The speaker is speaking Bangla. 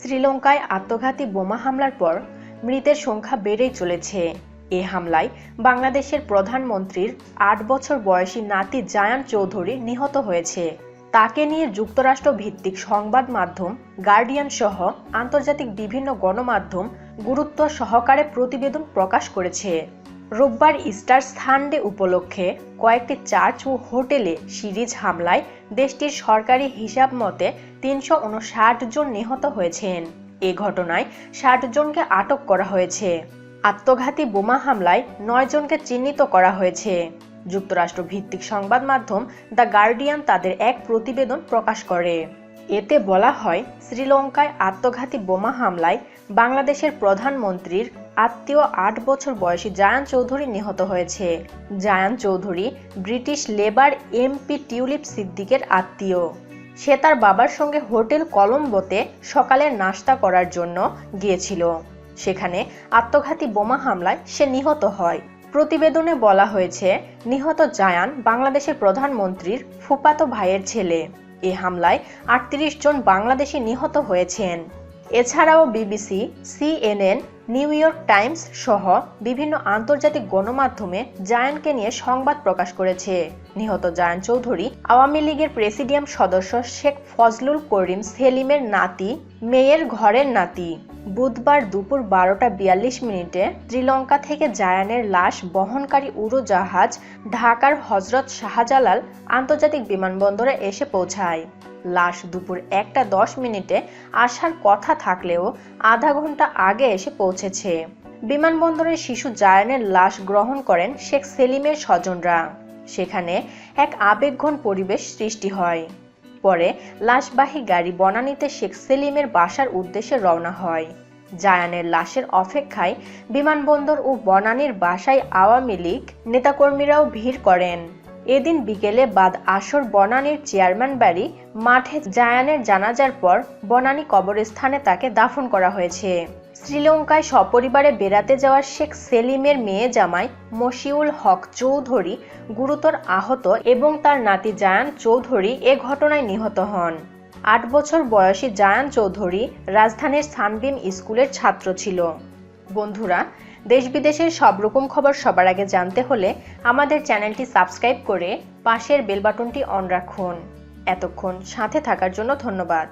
শ্রীলঙ্কায় আত্মঘাতী বোমা হামলার পর মৃতের সংখ্যা বেড়েই চলেছে। এ হামলায় বাংলাদেশের প্রধানমন্ত্রীর আট বছর বয়সী নাতি জায়ান চৌধুরী নিহত হয়েছে। তাকে নিয়ে যুক্তরাষ্ট্র ভিত্তিক সংবাদ মাধ্যম গার্ডিয়ান সহ আন্তর্জাতিক বিভিন্ন গণমাধ্যম গুরুত্ব সহকারে প্রতিবেদন প্রকাশ করেছে। রোববার ইস্টার সানডে উপলক্ষে কয়েকটি চার্চ ও হোটেলে সিরিজ হামলায় দেশটির সরকারি হিসাব মতে তিনশো উনষাট জন নিহত হয়েছেন। এ ঘটনায় ষাট জনকে আটক করা হয়েছে। আত্মঘাতী বোমা হামলায় নয় জনকে চিহ্নিত করা হয়েছে। যুক্তরাষ্ট্র ভিত্তিক সংবাদ মাধ্যম দ্য গার্ডিয়ান তাদের এক প্রতিবেদন প্রকাশ করে। এতে বলা হয়, শ্রীলঙ্কায় আত্মঘাতী বোমা হামলায় বাংলাদেশের প্রধানমন্ত্রীর আত্মীয় আট বছর বয়সী জায়ান চৌধুরী নিহত হয়েছে। Zayan Chowdhury British Labour MP Tulip সিদ্দিকের আত্মীয়। সে তার বাবার সঙ্গে হোটেল কলম্বোতে সকালের নাস্তা করার জন্য গিয়েছিল। সেখানে আত্মঘাতী বোমা হামলায় সে নিহত হয়। প্রতিবেদনে বলা হয়েছে, নিহত জায়ান বাংলাদেশের প্রধানমন্ত্রীর ফুপাতো ভাইয়ের ছেলে। এ হামলায় আটত্রিশ জন বাংলাদেশি নিহত হয়েছেন। এছাড়াও BBC, CNN New York Times সহ বিভিন্ন আন্তর্জাতিক গণমাধ্যমে জায়ানকে নিয়ে সংবাদ প্রকাশ করেছে। নিহত জায়ান চৌধুরী আওয়ামী লীগের প্রেসিডিয়াম সদস্য শেখ ফজলুল করিম সেলিমের নাতি, মেয়ের ঘরের নাতি। বুধবার দুপুর বারোটা বিয়াল্লিশ মিনিটে শ্রীলঙ্কা থেকে জায়ানের লাশ বহনকারী উড়োজাহাজ ঢাকার হজরত শাহজালাল আন্তর্জাতিক বিমানবন্দরে এসে পৌঁছায়। লাশ দুপুর একটা দশ মিনিটে আসার কথা থাকলেও আধা ঘণ্টা আগে এসে পৌঁছেছে। বিমানবন্দরে শিশু জায়ানের লাশ গ্রহণ করেন শেখ সেলিমের স্বজনরা। সেখানে এক আবেগঘন পরিবেশ সৃষ্টি হয়। পরে লাশবাহী গাড়ি বনানীতে শেখ সেলিমের বাসার উদ্দেশ্যে রওনা হয়। জায়ানের লাশের অপেক্ষায় বিমানবন্দর ও বনানীর বাসায় আওয়ামী লীগ নেতাকর্মীরাও ভিড় করেন। এদিন বিকেলে বাদ আসর বনানীর চেয়ারম্যান বাড়ি মাঠে জায়ানের জানাজার পর বনানী কবরস্থানে তাকে দাফন করা হয়েছে। শ্রীলঙ্কায় সপরিবারে বেড়াতে যাওয়া শেখ সেলিমের মেয়ে জামাই মশিউল হক চৌধুরী গুরুতর আহত এবং তার নাতি জায়ান চৌধুরী এ ঘটনায় নিহত হন। আট বছর বয়সী জায়ান চৌধুরী রাজধানীর সানবিম স্কুলের ছাত্র ছিল। বন্ধুরা দেশ বিদেশের সব রকম খবর সবার আগে জানতে হলে আমাদের চ্যানেলটি সাবস্ক্রাইব করে পাশের বেল বাটনটি অন রাখুন। এতক্ষণ সাথে থাকার জন্য ধন্যবাদ।